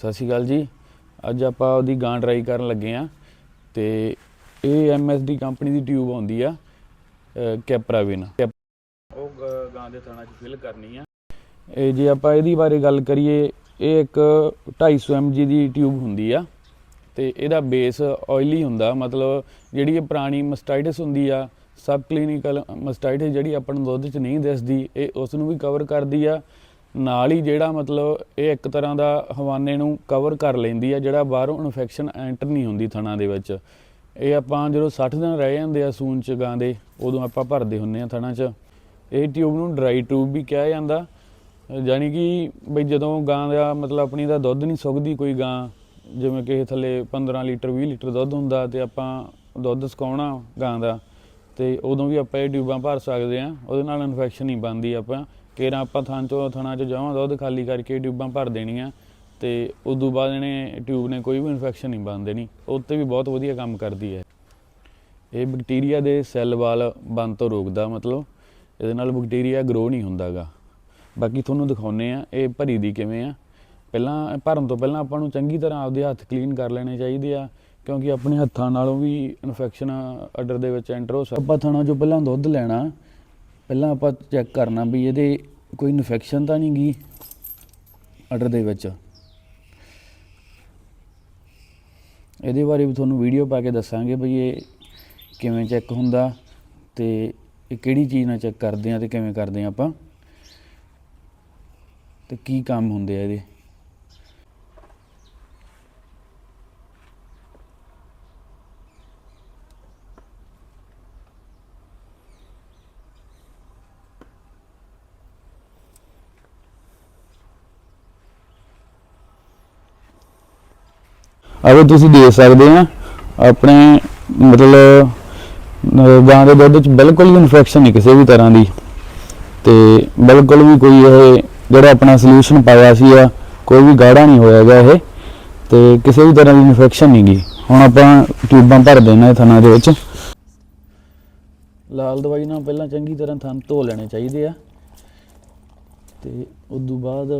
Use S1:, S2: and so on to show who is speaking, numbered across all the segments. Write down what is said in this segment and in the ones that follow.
S1: ਸਤਿ ਸ਼੍ਰੀ ਅਕਾਲ ਜੀ। ਅੱਜ ਆਪਾਂ ਉਹਦੀ ਗਾਂ ਡਰਾਈ ਕਰਨ ਲੱਗੇ ਆ ਤੇ ਇਹ ਐਮਐਸਡੀ ਕੰਪਨੀ ਦੀ ਟਿਊਬ ਆਉਂਦੀ ਆ ਕੈਪਰਾਵਿਨ ਉਹ ਗ- ਦੇ ਥਾਣਾ 'ਚ ਫਿਲ ਕਰਨੀ ਆ। ਇਹ ਜੇ ਆਪਾਂ ਇਹਦੀ ਬਾਰੇ ਗੱਲ ਕਰੀਏ ਇਹ ਇੱਕ 250 mg ਦੀ ਟਿਊਬ ਹੁੰਦੀ ਆ ਤੇ ਇਹਦਾ ਬੇਸ ਆਇਲੀ ਹੁੰਦਾ ਮਤਲਬ ਜਿਹੜੀ ਇਹ ਪੁਰਾਣੀ ਮਸਟਾਈਟਸ ਹੁੰਦੀ ਆ ਸਬ ਕਲੀਨਿਕਲ ਮਸਟਾਈਟਸ ਜਿਹੜੀ ਆਪਾਂ ਨੂੰ ਦੁੱਧ 'ਚ ਨਹੀਂ ਦਿਸਦੀ ਇਹ ਉਸ ਨੂੰ ਵੀ ਕਵਰ ਕਰਦੀ ਆ। ਨਾਲ ਹੀ ਜਿਹੜਾ ਮਤਲਬ ਇਹ ਇੱਕ ਤਰ੍ਹਾਂ ਦਾ ਹਵਾਨੇ ਨੂੰ ਕਵਰ ਕਰ ਲੈਂਦੀ ਆ, ਜਿਹੜਾ ਬਾਹਰੋਂ ਇਨਫੈਕਸ਼ਨ ਐਂਟਰ ਨਹੀਂ ਹੁੰਦੀ ਥਣਾ ਦੇ ਵਿੱਚ। ਇਹ ਆਪਾਂ ਜਦੋਂ 60 ਦਿਨ ਰਹਿ ਜਾਂਦੇ ਆ ਸੂਨ ਚ ਗਾਂ ਦੇ, ਉਦੋਂ ਆਪਾਂ ਭਰਦੇ ਹੁੰਨੇ ਆ ਥਣਾ 'ਚ। ਇਹ ਟਿਊਬ ਨੂੰ ਡਰਾਈ ਟਿਊਬ ਵੀ ਕਿਹਾ ਜਾਂਦਾ। ਜਾਨੀ ਕਿ ਬਈ ਜਦੋਂ ਗਾਂ ਦਾ ਮਤਲਬ ਆਪਣੀ ਦਾ ਦੁੱਧ ਨਹੀਂ ਸੁੱਕਦੀ ਕੋਈ ਗਾਂ, ਜਿਵੇਂ ਕਿ ਥੱਲੇ 15 ਲੀਟਰ 20 ਲੀਟਰ ਦੁੱਧ ਹੁੰਦਾ ਤੇ ਆਪਾਂ ਦੁੱਧ ਸੁਕਾਉਣਾ ਗਾਂ ਦਾ, ਤੇ ਉਦੋਂ ਵੀ ਆਪਾਂ ਇਹ ਟਿਊਬਾਂ ਭਰ ਸਕਦੇ ਆ, ਉਹਦੇ ਨਾਲ ਇਨਫੈਕਸ਼ਨ ਨਹੀਂ ਬਣਦੀ ਆਪਾਂ। ਕੇਰਾਂ ਆਪਾਂ ਥਾਂ ਚੋਂ ਥਣਾ ਚ ਜਾਵਾਂ ਦੁੱਧ ਖਾਲੀ ਕਰਕੇ ਟਿਊਬਾਂ ਭਰ ਦੇਣੀਆਂ ਤੇ ਤੋਂ ਬਾਅਦ ਇਹਨੇ ਟਿਊਬ ਨੇ ਕੋਈ ਵੀ ਇਨਫੈਕਸ਼ਨ ਨਹੀਂ ਬਣ ਦੇਣੀ ਉੱਤੇ ਵੀ ਬਹੁਤ ਵਧੀਆ ਕੰਮ ਕਰਦੀ ਹੈ। ਇਹ ਬੈਕਟੀਰੀਆ ਦੇ ਸੈੱਲ ਵਾਲ ਬੰਦ ਤੋਂ ਰੋਕਦਾ ਮਤਲਬ, ਇਹਦੇ ਨਾਲ ਬੈਕਟੀਰੀਆ ਗਰੋ ਨਹੀਂ ਹੁੰਦਾਗਾ। ਬਾਕੀ ਤੁਹਾਨੂੰ ਦਿਖਾਉਨੇ ਆ ਇਹ ਭਰੀ ਦੀ ਕਿਵੇਂ ਆ। ਪਹਿਲਾਂ ਭਰਨ ਤੋਂ ਪਹਿਲਾਂ ਆਪਾਂ ਨੂੰ ਚੰਗੀ ਤਰ੍ਹਾਂ ਆਪਦੇ ਹੱਥ ਕਲੀਨ ਕਰ ਲੈਣੇ ਚਾਹੀਦੇ ਆ, ਕਿਉਂਕਿ ਆਪਣੇ ਹੱਥਾਂ ਨਾਲੋਂ ਵੀ ਇਨਫੈਕਸ਼ਨ ਅਡਰ ਦੇ ਵਿੱਚ ਐਂਟਰ ਹੋ ਸਕਦਾ ਆਪਾਂ ਥਣਾ ਚੋਂ ਪਹਿਲਾਂ ਦੁੱਧ ਲੈਣਾ ਪਹਿਲਾਂ ਆਪਾਂ ਚੈੱਕ ਕਰਨਾ ਵੀ ਇਹਦੇ ਕੋਈ ਇਨਫੈਕਸ਼ਨ ਤਾਂ ਨਹੀਂ ਗਈ ਅਡਰ ਦੇ ਵਿੱਚ। ਇਹਦੇ ਬਾਰੇ ਵੀ ਤੁਹਾਨੂੰ ਵੀਡੀਓ ਪਾ ਕੇ ਦੱਸਾਂਗੇ ਬਈ ਇਹ ਕਿਵੇਂ ਚੈੱਕ ਹੁੰਦਾ ਤੇ ਇਹ ਕਿਹੜੀ ਚੀਜ਼ ਨਾਲ ਚੈੱਕ ਕਰਦੇ ਆ ਤੇ ਕਿਵੇਂ ਕਰਦੇ ਆ ਆਪਾਂ। ਤੇ ਕੀ ਕੰਮ ਹੁੰਦੇ ਆ ਇਹਦੇ। ਅਗਰ ਤੁਸੀਂ ਦੇਖ ਸਕਦੇ ਆ, ਆਪਣੇ ਮਤਲਬ ਗਾਂ ਦੇ ਦੁੱਧ ਚ ਬਿਲਕੁਲ ਵੀ ਇਨਫੈਕਸ਼ਨ ਨਹੀਂ ਕਿਸੇ ਵੀ ਤਰ੍ਹਾਂ ਦੀ। ਤੇ ਬਿਲਕੁਲ ਵੀ ਕੋਈ ਇਹ ਜਿਹੜਾ ਆਪਣਾ ਸੋਲੂਸ਼ਨ ਪਾਇਆ ਸੀ ਆ, ਕੋਈ ਵੀ ਗਾੜਾ ਨਹੀਂ ਹੋਇਆਗਾ ਇਹ। ਤੇ ਕਿਸੇ ਵੀ ਤਰ੍ਹਾਂ ਦੀ ਇਨਫੈਕਸ਼ਨ ਨਹੀਂ ਗਈ ਹੁਣ ਆਪਾਂ ਟਿਊਬਾਂ ਭਰ ਦੇਣਾ ਇਹ ਥਣਾ ਦੇ ਵਿੱਚ। ਲਾਲ ਦਵਾਈ ਨਾਲ ਪਹਿਲਾਂ ਚੰਗੀ ਤਰ੍ਹਾਂ ਥਣ ਧੋ ਲੈਣੇ ਚਾਹੀਦੇ ਆ। ਤੇ ਉਸ ਤੋਂ ਬਾਅਦ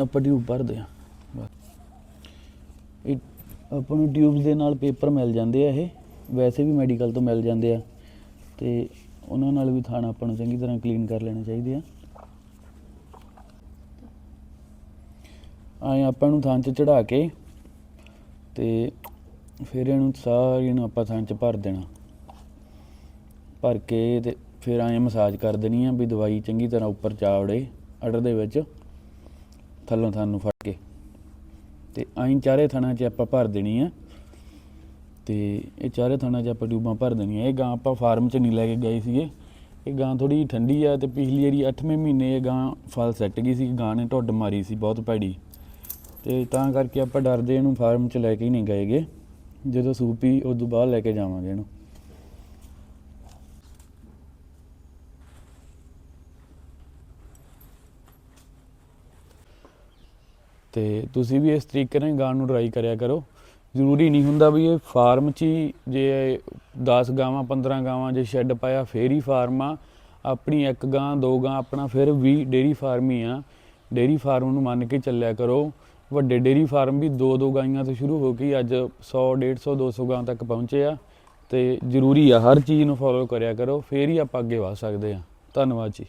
S1: ਆਪਾਂ ਟਿਊਬ ਭਰਦੇ ਆ ਇਹ ਆਪਾਂ ਨੂੰ ਟਿਊਬਸ ਦੇ ਨਾਲ ਪੇਪਰ ਮਿਲ ਜਾਂਦੇ ਆ ਇਹ। ਵੈਸੇ ਵੀ ਮੈਡੀਕਲ ਤੋਂ ਮਿਲ ਜਾਂਦੇ ਆ। ਤੇ ਉਹਨਾਂ ਨਾਲ ਵੀ ਥਾਣਾ ਆਪਾਂ ਨੂੰ ਚੰਗੀ ਤਰ੍ਹਾਂ ਕਲੀਨ ਕਰ ਲੈਣੇ ਚਾਹੀਦੇ ਆ। ਆਏ ਆਪਾਂ ਨੂੰ ਥਾਂ 'ਚ ਚੜਾ ਕੇ ਤੇ ਫਿਰ ਇਹਨੂੰ ਸਾਰੀ ਨੂੰ ਆਪਾਂ ਥਾਂ 'ਚ ਭਰ ਦੇਣਾ। ਭਰ ਕੇ ਤੇ ਫਿਰ ਆਏ ਮਸਾਜ ਕਰ ਦੇਣੀ ਆ ਵੀ ਦਵਾਈ ਚੰਗੀ ਤਰ੍ਹਾਂ ਉੱਪਰ ਚਾਵੜੇ ਅਡਰ ਦੇ ਵਿੱਚ, ਥੱਲੋਂ ਥਾਂ ਨੂੰ ਫੜ ਕੇ। ਤੇ ਆਈ ਚਾਰੇ ਥਾਣਾ 'ਚ ਆਪਾਂ ਭਰ ਦੇਣੀ ਆ। ਤੇ ਇਹ ਚਾਰੇ ਥਾਣਾ 'ਚ ਆਪਾਂ ਟਿਊਬਾਂ ਭਰ ਦੇਣੀਆਂ। ਇਹ ਗਾਂ ਆਪਾਂ ਫਾਰਮ 'ਚ ਨਹੀਂ ਲੈ ਕੇ ਗਏ ਸੀਗੇ। ਇਹ ਗਾਂ ਥੋੜੀ ਠੰਡੀ ਆ ਤੇ ਪਿਛਲੀ ਜਿਹੜੀ 8ਵੇਂ ਮਹੀਨੇ ਇਹ ਗਾਂ ਫਲ ਸੱਟ ਗਈ ਸੀ। ਗਾਂ ਨੇ ਢੁੱਡ ਮਾਰੀ ਸੀ ਬਹੁਤ ਭੈੜੀ। ਤੇ ਤਾਂ ਕਰਕੇ ਆਪਾਂ ਡਰਦੇ ਇਹਨੂੰ ਫਾਰਮ 'ਚ ਲੈ ਕੇ ਹੀ ਨਹੀਂ ਗਏਗੇ। ਜਦੋਂ ਸੂਪੀ ਉਸ ਤੋਂ ਬਾਅਦ ਲੈ ਕੇ ਜਾਵਾਂਗੇ ਇਹਨੂੰ। ਤੇ ਤੁਸੀਂ ਵੀ ਇਸ ਤਰੀਕੇ ਨਾਲ ਗਾਂ ਨੂੰ ਡਰਾਈ ਕਰਿਆ ਕਰੋ। ਜ਼ਰੂਰੀ ਨਹੀਂ ਹੁੰਦਾ ਵੀ ਇਹ ਫਾਰਮ 'ਚ ਹੀ ਜੇ 10 ਗਾਵਾਂ 15 ਗਾਵਾਂ ਜੇ ਸ਼ੈੱਡ ਪਾਇਆ, ਫੇਰ ਹੀ ਫਾਰਮ ਆ। ਆਪਣੀ ਇੱਕ ਗਾਂ, ਦੋ ਗਾਂ, ਆਪਣਾ ਫਿਰ ਵੀ ਡੇਰੀ ਫਾਰਮ ਹੀ ਆ। ਡੇਰੀ ਫਾਰਮ ਨੂੰ ਮੰਨ ਕੇ ਚੱਲਿਆ ਕਰੋ। ਵੱਡੇ ਡੇਰੀ ਫਾਰਮ ਵੀ ਦੋ ਦੋ ਗਾਈਆਂ ਤੋਂ ਸ਼ੁਰੂ ਹੋ ਕੇ ਅੱਜ 100 150 200 ਗਾਂ ਤੱਕ ਪਹੁੰਚੇ ਆ। ਤੇ ਜ਼ਰੂਰੀ ਆ ਹਰ ਚੀਜ਼ ਨੂੰ ਫੋਲੋ ਕਰਿਆ ਕਰੋ, ਫੇਰ ਹੀ ਆਪਾਂ ਅੱਗੇ ਵਧ ਸਕਦੇ ਆ। ਧੰਨਵਾਦ ਜੀ।